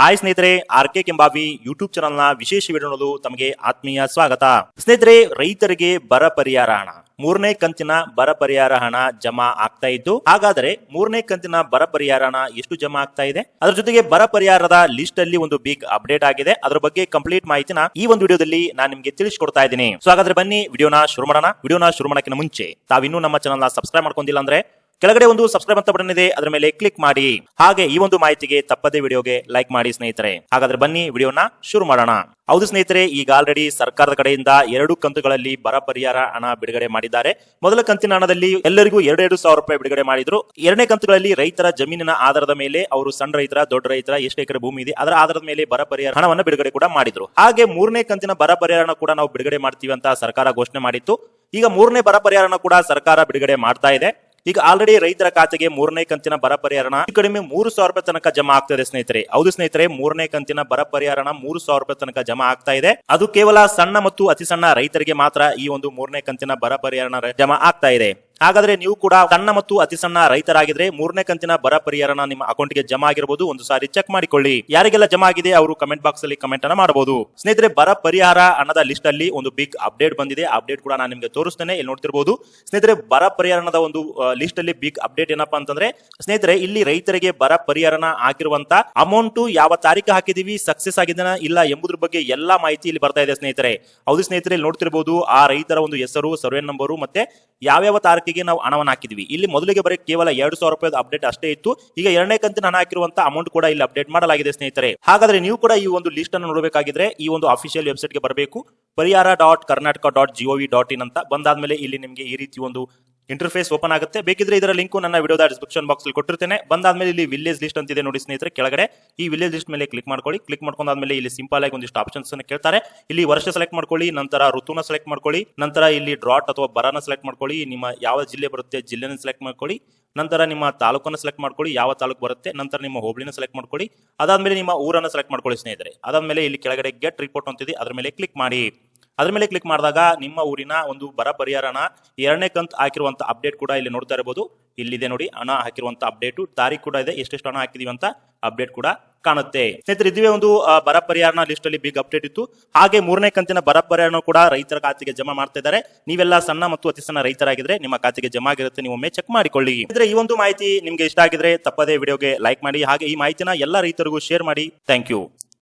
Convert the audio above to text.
Hi ಸ್ನೇಹಿತರೆ, R K Kembhavi YouTube ಚಾನಲ್ನ ವಿಶೇಷ ವಿಡಿಯೋ ನೋಡಲು ತಮಗೆ ಆತ್ಮೀಯ ಸ್ವಾಗತ. ಸ್ನೇಹಿತರೆ, ರೈತರಿಗೆ ಬರ ಪರಿಹಾರ ಹಣ. ಮೂರನೇ ಕಂತಿನ ಬರ ಪರಿಹಾರ ಹಣ ಜಮಾ ಆಗ್ತಾ ಇದ್ದು, ಹಾಗಾದರೆ ಮೂರನೇ ಕಂತಿನ ಬರ ಪರಿಹಾರ ಹಣ ಎಷ್ಟು ಜಮಾ ಆಗ್ತಾ ಇದೆ? ಅದರ ಜೊತೆಗೆ ಬರ ಪರಿಹಾರದ ಲಿಸ್ಟ್ ಅಲ್ಲಿ ಒಂದು ಬಿಗ್ ಅಪ್ಡೇಟ್ ಆಗಿದೆ. ಅದರ ಬಗ್ಗೆ ಕಂಪ್ಲೀಟ್ ಮಾಹಿತಿನ ಈ ಒಂದು ವಿಡಿಯೋದಲ್ಲಿ ನಾನು ನಿಮಗೆ ತಿಳಿಸ್ಕೊಡ್ತಾ ಇದ್ದೀನಿ. ಸೊ ಹಾಗಾದ್ರೆ ಬನ್ನಿ ವಿಡಿಯೋನ ಶುರು ಮಾಡೋಣ. ವಿಡಿಯೋನ ಶುರು ಮಾಡೋಕ್ಕಿಂತ ಮುಂಚೆ, ತಾವಿನ್ನೂ ನಮ್ಮ ಚಾನಲ್ನ ಸಬ್ಸ್ಕ್ರೈಬ್ ಮಾಡ್ಕೊಂಡಿಲ್ಲ ಅಂದ್ರೆ ಕೆಳಗಡೆ ಒಂದು ಸಬ್ಸ್ಕ್ರೈಬ್ ಅಂತ ಬಟನ್ ಇದೆ, ಅದರ ಮೇಲೆ ಕ್ಲಿಕ್ ಮಾಡಿ. ಹಾಗೆ ಈ ಒಂದು ಮಾಹಿತಿಗೆ ತಪ್ಪದೇ ವಿಡಿಯೋಗೆ ಲೈಕ್ ಮಾಡಿ ಸ್ನೇಹಿತರೆ. ಹಾಗಾದ್ರೆ ಬನ್ನಿ ವಿಡಿಯೋನ ಶುರು ಮಾಡೋಣ. ಹೌದು ಸ್ನೇಹಿತರೆ, ಈಗ ಆಲ್ರೆಡಿ ಸರ್ಕಾರದ ಕಡೆಯಿಂದ ಎರಡು ಕಂತುಗಳಲ್ಲಿ ಬರ ಪರಿಹಾರ ಹಣ ಬಿಡುಗಡೆ ಮಾಡಿದ್ದಾರೆ. ಮೊದಲ ಕಂತಿನ ಹಣದಲ್ಲಿ ಎಲ್ಲರಿಗೂ ಎರಡೆರಡು ಸಾವಿರ ರೂಪಾಯಿ ಬಿಡುಗಡೆ ಮಾಡಿದ್ರು. ಎರಡನೇ ಕಂತುಗಳಲ್ಲಿ ರೈತರ ಜಮೀನಿನ ಆಧಾರದ ಮೇಲೆ ಅವರು ಸಣ್ಣ ರೈತರ, ದೊಡ್ಡ ರೈತರ, ಎಷ್ಟು ಎಕರೆ ಭೂಮಿ ಇದೆ, ಅದರ ಆಧಾರದ ಮೇಲೆ ಬರ ಪರಿಹಾರ ಹಣವನ್ನು ಬಿಡುಗಡೆ ಕೂಡ ಮಾಡಿದ್ರು. ಹಾಗೆ ಮೂರನೇ ಕಂತಿನ ಬರ ಪರಿಹಾರ ಕೂಡ ನಾವು ಬಿಡುಗಡೆ ಮಾಡ್ತೀವಿ ಅಂತ ಸರ್ಕಾರ ಘೋಷಣೆ ಮಾಡಿತ್ತು. ಈಗ ಮೂರನೇ ಬರ ಪರಿಹಾರನ ಕೂಡ ಸರ್ಕಾರ ಬಿಡುಗಡೆ ಮಾಡ್ತಾ ಇದೆ. ಈಗ ಆಲ್ರೆಡಿ ರೈತರ ಖಾತೆಗೆ ಮೂರನೇ ಕಂತಿನ ಬರ ಪರಿಹಾರನ ಕಡಿಮೆ ಮೂರು ಸಾವಿರ ರೂಪಾಯಿ ತನಕ ಜಮಾ ಆಗ್ತದೆ ಸ್ನೇಹಿತರೆ. ಹೌದು ಸ್ನೇಹಿತರೆ, ಮೂರನೇ ಕಂತಿನ ಬರ ಪರಿಹಾರನ ಮೂರು ಸಾವಿರ ರೂಪಾಯಿ ತನಕ ಜಮಾ ಆಗ್ತಾ ಇದೆ. ಅದು ಕೇವಲ ಸಣ್ಣ ಮತ್ತು ಅತಿ ಸಣ್ಣ ರೈತರಿಗೆ ಮಾತ್ರ ಈ ಒಂದು ಮೂರನೇ ಕಂತಿನ ಬರ ಪರಿಹಾರನ ಜಮಾ ಆಗ್ತಾ ಇದೆ. ಹಾಗಾದ್ರೆ ನೀವು ಕೂಡ ಸಣ್ಣ ಮತ್ತು ಅತಿ ಸಣ್ಣ ರೈತರಾಗಿದ್ರೆ ಮೂರನೇ ಕಂತಿನ ಬರ ಪರಿಹಾರನ ನಿಮ್ಮ ಅಕೌಂಟ್ಗೆ ಜಮಾ ಆಗಿರಬಹುದು ಒಂದು ಸಾರಿ ಚೆಕ್ ಮಾಡಿಕೊಳ್ಳಿ. ಯಾರಿಗೆಲ್ಲ ಜಮಾ ಆಗಿದೆ ಅವರು ಕಮೆಂಟ್ ಬಾಕ್ಸ್ ಅಲ್ಲಿ ಕಮೆಂಟ್ ಅನ್ನ ಮಾಡಬಹುದು. ಸ್ನೇಹಿತರೆ, ಬರ ಪರಿಹಾರ ಹಣದ ಲಿಸ್ಟ್ ಅಲ್ಲಿ ಒಂದು ಬಿಗ್ ಅಪ್ಡೇಟ್ ಬಂದಿದೆ. ಅಪ್ಡೇಟ್ ಕೂಡ ನಾನು ನಿಮಗೆ ತೋರಿಸ್ತೇನೆ. ಇಲ್ಲಿ ನೋಡ್ತಿರಬಹುದು ಸ್ನೇಹಿತರೆ, ಬರ ಪರಿಹಾರದ ಒಂದು ಲಿಸ್ಟ್ ಅಲ್ಲಿ ಬಿಗ್ ಅಪ್ಡೇಟ್ ಏನಪ್ಪಾ ಅಂತಂದ್ರೆ, ಸ್ನೇಹಿತರೆ, ಇಲ್ಲಿ ರೈತರಿಗೆ ಬರ ಪರಿಹಾರನ ಆಗಿರುವಂತ ಅಮೌಂಟ್ ಯಾವ ತಾರೀಕು ಹಾಕಿದೀವಿ ಸಕ್ಸಸ್ ಆಗಿದೆನಾ, ಇಲ್ಲ ಎಂಬುದ್ರ ಬಗ್ಗೆ ಎಲ್ಲಾ ಮಾಹಿತಿ ಇಲ್ಲಿ ಬರ್ತಾ ಇದೆ ಸ್ನೇಹಿತರೆ. ಹೌದು ಸ್ನೇಹಿತರೆ ನೋಡ್ತಿರಬಹುದು ಆ ರೈತರ ಒಂದು ಹೆಸರು ಸರ್ವೆ ನಂಬರು ಮತ್ತೆ ಯಾವ್ಯಾವ ತಾರೀಕಿಗೆ ನಾವು ಹಣವನ್ನು ಹಾಕಿದ್ವಿ. ಇಲ್ಲಿ ಮೊದಲಿಗೆ ಬರೀ ಕೇವಲ ಎರಡು ಸಾವಿರ ರೂಪಾಯಿ ಅಪ್ಡೇಟ್ ಅಷ್ಟೇ ಇತ್ತು. ಈಗ ಎರಡನೇ ಕಂತಿನ ಹಣ ಹಾಕಿರುವಂತ ಅಮೌಂಟ್ ಕೂಡ ಇಲ್ಲಿ ಅಪ್ಡೇಟ್ ಮಾಡಲಾಗಿದೆ ಸ್ನೇಹಿತರೆ. ಹಾಗಾದ್ರೆ ನೀವು ಕೂಡ ಈ ಒಂದು ಲಿಸ್ಟ್ ಅನ್ನು ನೋಡಬೇಕಾಗಿದ್ರೆ ಈ ಒಂದು ಅಫಿಷಿಯಲ್ ವೆಬ್ಸೈಟ್ಗೆ ಬರಬೇಕು. Parihara dot Karnataka dot GOV dot in ಅಂತ ಬಂದಾದ್ಮೇಲೆ ಇಲ್ಲಿ ನಿಮಗೆ ಈ ರೀತಿ ಒಂದು ಇಂಟರ್ಫೇಸ್ ಓಪನ್ ಆಗುತ್ತೆ. ಬೇಕಿದ್ರೆ ಇದರ ಲಿಂಕ್ ನನ್ನ ವಿಡಿಯೋದ ಡಿಸ್ಕ್ರಿಪ್ಷನ್ ಬಾಕ್ಸ್ ಅಲ್ಲಿ ಕೊಟ್ಟಿರ್ತೇನೆ. ಬಂದಾದ್ಮೇಲೆ ಇಲ್ಲಿ ವಿಲೇಜ್ ಲಿಸ್ಟ್ ಅಂತಿದೆ ನೋಡಿ ಸ್ನೇಹಿತರೆ, ಕೆಳಗಡೆ. ಈ ವಿಲೇಜ್ ಲಿಸ್ಟ್ ಮೇಲೆ ಕ್ಲಿಕ್ ಮಾಡ್ಕೊಳ್ಳಿ. ಕ್ಲಿಕ್ ಮಾಡ್ಕೊಂಡಾದ್ಮೇಲೆ ಇಲ್ಲಿ ಸಿಂಪಲ್ ಆಗಿ ಒಂದಿಷ್ಟು ಆಪ್ಷನ್ಸ್ ಅನ್ನು ಕೇಳ್ತಾರೆ. ಇಲ್ಲಿ ವರ್ಷ ಸೆಲೆಕ್ಟ್ ಮಾಡ್ಕೊಳ್ಳಿ, ನಂತರ ಋತುನ ಸೆಲೆಕ್ಟ್ ಮಾಡ್ಕೊಳ್ಳಿ, ನಂತರ ಇಲ್ಲಿ ಡ್ರಾಟ್ ಅಥವಾ ಬರನ ಸೆಲೆಕ್ಟ್ ಮಾಡ್ಕೊಳ್ಳಿ, ನಿಮ್ಮ ಯಾವ ಜಿಲ್ಲೆ ಬರುತ್ತೆ, ಜಿಲ್ಲೆನ ಸೆಲೆಕ್ಟ್ ಮಾಡ್ಕೊಳ್ಳಿ, ನಂತರ ನಿಮ್ಮ ತಾಲೂಕನ್ನು ಸೆಲೆಕ್ಟ್ ಮಾಡ್ಕೊಳ್ಳಿ, ಯಾವ ತಾಲೂಕು ಬರುತ್ತೆ, ನಂತರ ನಿಮ್ಮ ಹೋಬಳಿನ ಸೆಲೆಕ್ಟ್ ಮಾಡ್ಕೊಳ್ಳಿ, ಅದಾದ್ಮೇಲೆ ನಿಮ್ಮ ಊರನ್ನು ಸೆಲೆಕ್ಟ್ ಮಾಡ್ಕೊಳ್ಳಿ ಸ್ನೇಹಿತರೆ. ಅದಾದ್ಮೇಲೆ ಇಲ್ಲಿ ಕೆಳಗಡೆ ಗೆಟ್ ರಿಪೋರ್ಟ್ ಅಂತಿದೆ ಅದರ ಮೇಲೆ ಕ್ಲಿಕ್ ಮಾಡಿ. ಅದ್ರ ಮೇಲೆ ಕ್ಲಿಕ್ ಮಾಡಿದಾಗ ನಿಮ್ಮ ಊರಿನ ಒಂದು ಬರ ಪರಿಹಾರನ ಎರಡನೇ ಕಂತ್ ಹಾಕಿರುವಂತ ಅಪ್ಡೇಟ್ ಕೂಡ ಇಲ್ಲಿ ನೋಡ್ತಾ ಇರಬಹುದು ಇಲ್ಲಿದೆ ನೋಡಿ, ಹಣ ಹಾಕಿರುವಂತ ಅಪ್ಡೇಟ್ ತಾರೀಕು ಕೂಡ ಇದೆ, ಎಷ್ಟೆಷ್ಟು ಹಣ ಹಾಕಿದೀವಿ ಅಂತ ಅಪ್ಡೇಟ್ ಕೂಡ ಕಾಣುತ್ತೆ. ಸ್ನೇಹಿತರೆ, ಇದುವೇ ಒಂದು ಬರ ಪರಿಹಾರನ ಲಿಸ್ಟ್ ಅಲ್ಲಿ ಬಿಗ್ ಅಪ್ಡೇಟ್ ಇತ್ತು. ಹಾಗೆ ಮೂರನೇ ಕಂತಿನ ಬರ ಪರಿಹಾರನ ಕೂಡ ರೈತರ ಖಾತೆಗೆ ಜಮಾ ಮಾಡ್ತಾ ಇದ್ದಾರೆ. ನೀವೆಲ್ಲ ಸಣ್ಣ ಮತ್ತು ಅತಿ ಸಣ್ಣ ರೈತರಾಗಿದ್ರೆ ನಿಮ್ಮ ಖಾತೆಗೆ ಜಮಾ ಆಗಿರುತ್ತೆ ನೀವು ಒಮ್ಮೆ ಚೆಕ್ ಮಾಡಿಕೊಳ್ಳಿ. ಇದ್ರೆ ಈ ಒಂದು ಮಾಹಿತಿ ನಿಮ್ಗೆ ಇಷ್ಟ ಆಗಿದ್ರೆ ತಪ್ಪದೇ ವಿಡಿಯೋಗೆ ಲೈಕ್ ಮಾಡಿ. ಹಾಗೆ ಈ ಮಾಹಿತಿನ ಎಲ್ಲ ರೈತರಿಗೂ ಶೇರ್ ಮಾಡಿ. Thank you